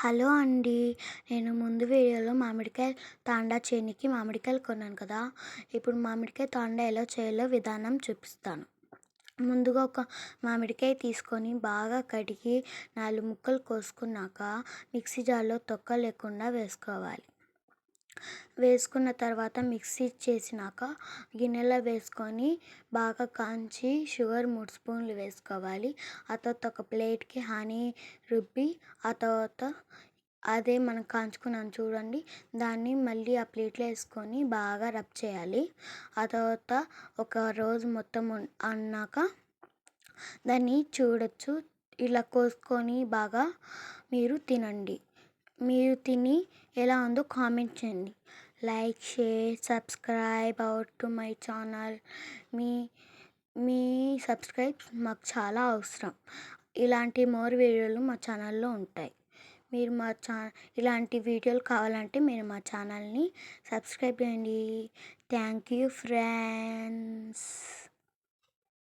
Hello అండి. నేను ముందు వీడియోలో మామిడికాయ తాండా చేనికి మామిడికాయలు కొన్నాను కదా. ఇప్పుడు మామిడికాయ తాండా ఎలా చేయాలో విధానం చూపిస్తాను. ముందుగా ఒక మామిడికాయ తీసుకొని బాగా కడిగి నాలుగు ముక్కలు కోసుకున్నాక మిక్సీ జార్లో తొక్క లేకుండా వేసుకోవాలి. వేసుకున్న తర్వాత మిక్సీ చేసినాక గిన్నెలో వేసుకొని బాగా కాంచి షుగర్ మూడు స్పూన్లు వేసుకోవాలి. ఆ తర్వాత ఒక ప్లేట్కి హనీ రుబ్బి ఆ తర్వాత అదే మనం కాంచుకున్నాం చూడండి. దాన్ని మళ్ళీ ఆ ప్లేట్లో వేసుకొని బాగా రబ్ చేయాలి. ఆ తర్వాత ఒక రోజు మొత్తం అన్నాక దాన్ని చూడొచ్చు. ఇలా కోసుకొని బాగా మీరు తినండి. మీరు తిని ఎలా ఉందో కామెంట్ చేయండి. Like share subscribe out to my channel. మీ మీ సబ్స్క్రైబ్ మాకు చాలా అవసరం. ఇలాంటి మోర్ వీడియోలు మా ఛానల్లో ఉంటాయి. మీరు మా ఛా ఇలాంటి వీడియోలు కావాలంటే మీరు మా ఛానల్ని సబ్స్క్రైబ్ చేయండి. Thank you friend